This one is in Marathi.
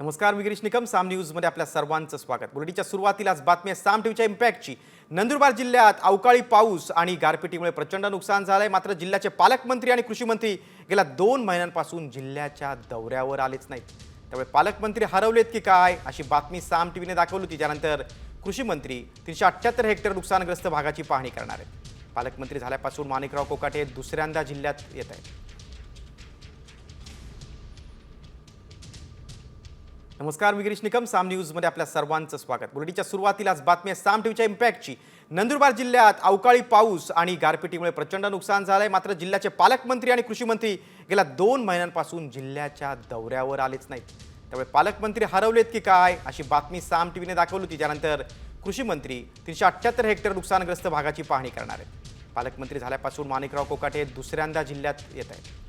नमस्कार मी गिरीश निकम. साम न्यूजमध्ये आपल्या सर्वांचं स्वागत. बुलेटिनच्या सुरुवातीलाच बातमी आहे साम टीव्हीच्या इम्पॅक्टची नंदुरबार जिल्ह्यात अवकाळी पाऊस आणि गारपिटीमुळे प्रचंड नुकसान झालं आहे मात्र जिल्ह्याचे पालकमंत्री आणि कृषी मंत्री गेल्या दोन महिन्यांपासून जिल्ह्याच्या दौऱ्यावर आलेच नाहीत. त्यामुळे पालकमंत्री हरवलेत की काय अशी बातमी साम टीव्हीने दाखवली होती. त्यानंतर कृषी मंत्री तीनशे अठ्ठ्याहत्तर हेक्टर नुकसानग्रस्त भागाची पाहणी करणार आहेत. पालकमंत्री झाल्यापासून माणिकराव कोकाटे दुसऱ्यांदा जिल्ह्यात येत आहेत. नमस्कार मी गिरीश निकम. साम न्यूजमध्ये आपल्या सर्वांचं स्वागत. बुलेटीच्या सुरुवातीलाच बातमी आहे साम टीव्हीच्या इम्पॅक्टची. नंदुरबार जिल्ह्यात अवकाळी पाऊस आणि गारपिटीमुळे प्रचंड नुकसान झालं आहे मात्र जिल्ह्याचे पालकमंत्री आणि कृषी मंत्री गेल्या दोन महिन्यांपासून जिल्ह्याच्या दौऱ्यावर आलेच नाहीत. त्यामुळे पालकमंत्री हरवलेत की काय अशी बातमी साम टीव्हीने दाखवली होती. त्यानंतर कृषी मंत्री तीनशे अठ्ठ्याहत्तर हेक्टर नुकसानग्रस्त भागाची पाहणी करणार आहेत. पालकमंत्री झाल्यापासून माणिकराव कोकाटे दुसऱ्यांदा जिल्ह्यात येत आहेत.